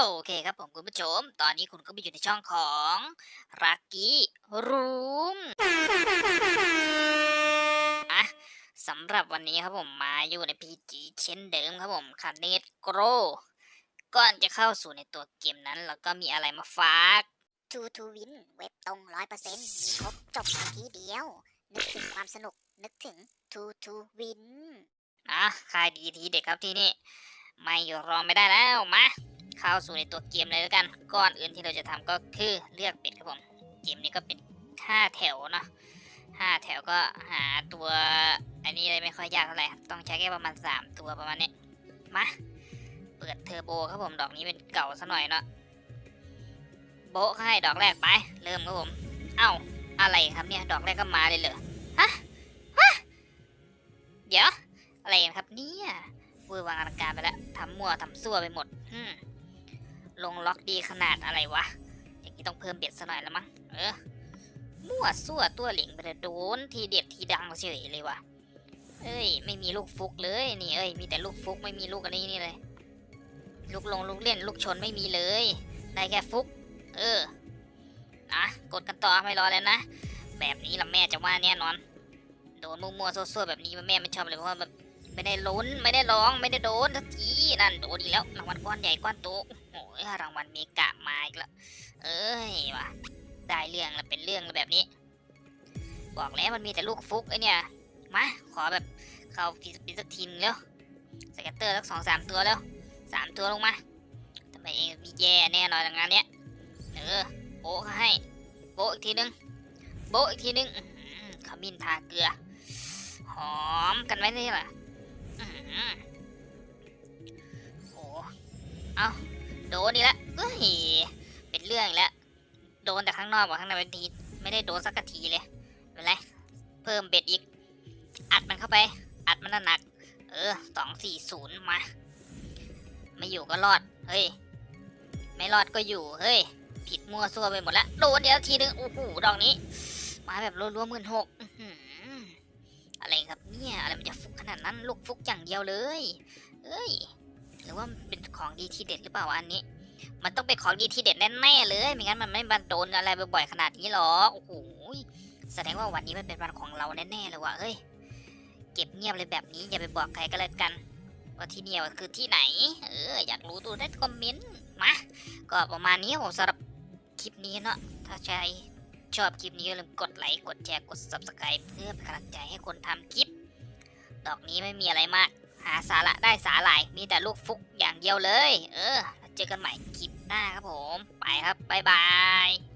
โอเคครับผมคุณผู้ชม ตอนนี้คุณก็มาอยู่ในช่องของรักกี้รูมอะสำหรับวันนี้ครับผมมาอยู่ใน PG เช่นเดิมครับผมคาเนตโกรก่อนจะเข้าสู่ในตัวเกมนั้นเราก็มีอะไรมาฝากทูทูวินเว็บตรงร้อยเปอร์เซ็นต์มีครบจบในที่เดียว นึกถึงความสนุกนึกถึงทูทูวินอะขายดีทีเด็ดครับที่นี่ ไม่รอไม่ได้แล้วมา เข้าสู่ในตัวเกมเลยแล้วกันก่อนอื่นที่เราจะทำก็คือเลือกเป็ดครับผม เกมนี้ก็เป็นห้าแถวเนาะห้าแถวก็หาตัวอันนี้เลยไม่ค่อยยากเท่าไหร่ ต้องใช้แค่ประมาณสามตัวประมาณนี้มา เปิดเทอร์โบครับผมดอกนี้เป็นเก่าซะหน่อยเนาะโบะให้ดอกแรกไป เริ่มครับผม เอ้าอะไรครับเนี่ยดอกแรกก็มาเลยเหรอฮะฮะเดี๋ยวอะไรกันครับเนี่ยเวอร์วางอลังการไปแล้วทำมั่วทำซั่วไปหมดอืม ลงล็อกดีขนาดอะไรวะ อย่างนี้ต้องเพิ่มเบ็ดซะหน่อยแล้วมั้ง เออ มั่วซั่วตัวเหลิงไปเลยโดนทีเด็ดทีดังเฉยเลยวะเอ้ย ไม่มีลูกฟุกเลยนี่เอ้ย มีแต่ลูกฟุกไม่มีลูกอันนี้นี่เลย ลูกลงลูกเล่นลูกชนไม่มีเลย ได้แค่ฟุก เออ นะกดกันต่อไม่รอแล้วนะ แบบนี้ละแม่จะว่าแน่นอน โดนมั่วๆซั่วๆแบบนี้แม่ไม่ชอบเลยเพราะว่าแบบไม่ได้ลุ้นไม่ได้ร้องไม่ได้โดนสักทีนั่นโดนอีกแล้วรางวัลก้อนใหญ่ก้อนโต โอ้ยรางวัลเมกะมาอีกล้วเอ้ยว่ะได้เรื่องแล้วเป็นเรื่องแล้วแบบนี้ บอกแล้วมันมีแต่ลูกฟุกไอเนี่ยมาขอแบบเข้าปีปีสักทีนึงแล้วสเก็ตเตอร์สักสองสามตัวแล้วสามตัวลงมาทำไมเองมีแย่แน่นอนงานเนี้ยเออโบะเขาให้โบอีกทีนึงโบอีกทีนึงขมิ้นทาเกลือ หอมกันไว้นี่แหละอื้อหือโอ้เอา โดนนี่ละเอ้ยเป็นเรื่องอีกแล้วโดนแต่ข้างนอกกว่าข้างในเป็นทีไม่ได้โดนสักทีเลยเป็นไรเพิ่มเบ็ดอีก อัดมันเข้าไป อัดมันหนัก เออสองสี่ศูนย์มา ไม่อยู่ก็รอด เฮ้ย ไม่รอดก็อยู่ เฮ้ย ผิดมั่วซั่วไปหมดแล้วโดนเดียวทีนึง โอ้โห ดอกนี้ มาแบบรัวๆหมื่นหกอะไรครับเนี่ย อะไรมันจะฟุกขนาดนั้น ลูกฟุกอย่างเดียวเลยเอ้ย รือว่าเป็นของดีที่เด็ดหรือเปล่าอันนี้ มันต้องเป็นของดีที่เด็ดแน่ๆเลยไม่งั้นมันไม่มาโดนอะไรบ่อยๆขนาดนี้หรอกโอ้โหแสดงว่าวันนี้มันเป็นวันของเราแน่ๆเลยว่ะเอ้ยเก็บเงียบเลยแบบนี้อย่าไปบอกใครก็แล้วกัน ว่าที่เนี่ยคือที่ไหน เอออยากรู้ตัวได้คอมเมนต์มาก็ประมาณนี้ผมสำหรับคลิปนี้เนาะถ้าใครชอบคลิปนี้อย่าลืมกดไลค์กดแชร์กด subscribe เพื่อเป็นกำลังใจให้คนทำคลิป ดอกนี้ไม่มีอะไรมาก หาสาระได้สาหร่ายมีแต่ลูกฟุกอย่างเดียวเลย เออเจอกันใหม่คลิปหน้าครับผม ไปครับ บ๊ายบาย